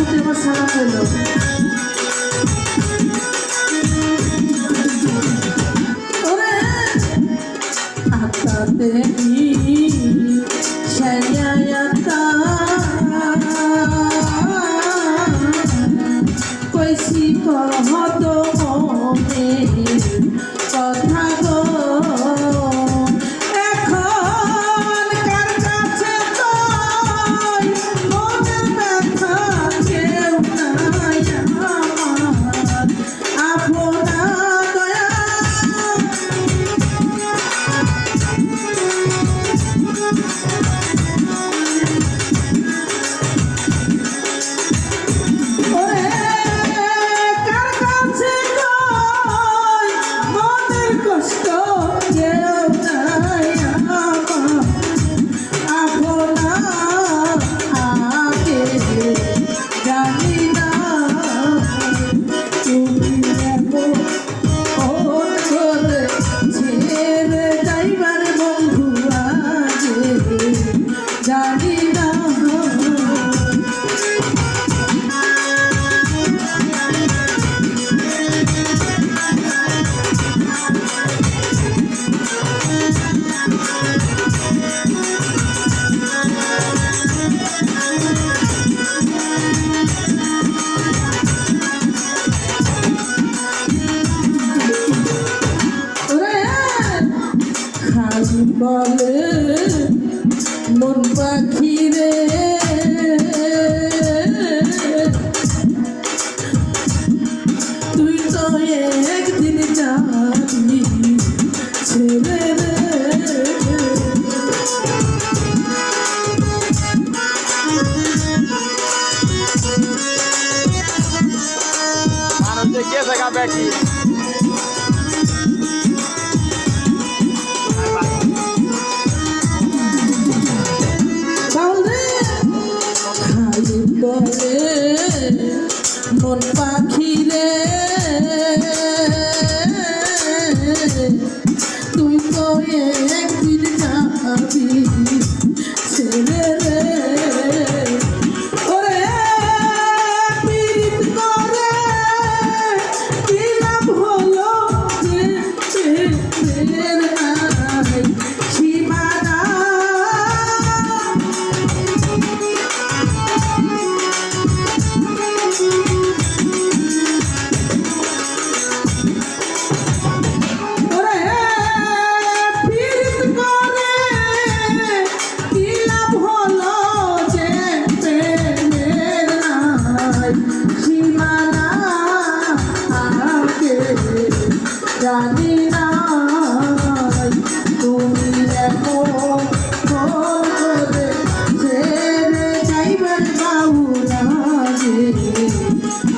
হাতের উপর সালাম করল कैसी कहत বলে মন পাখি রে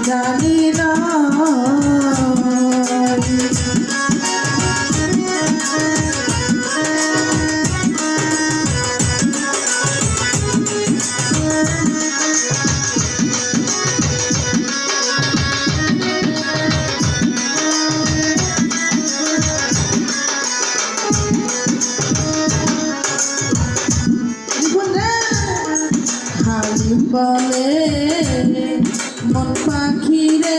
জানি পাখি রে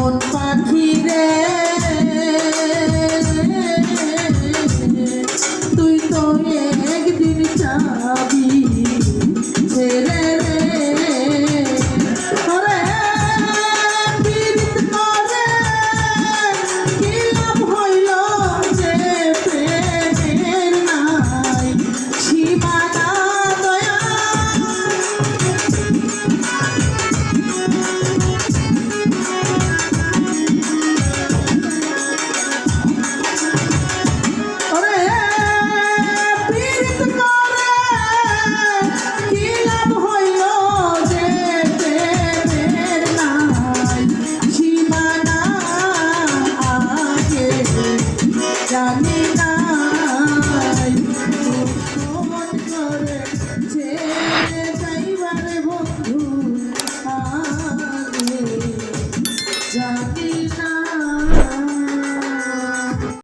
হালি বলে মন পাখি রে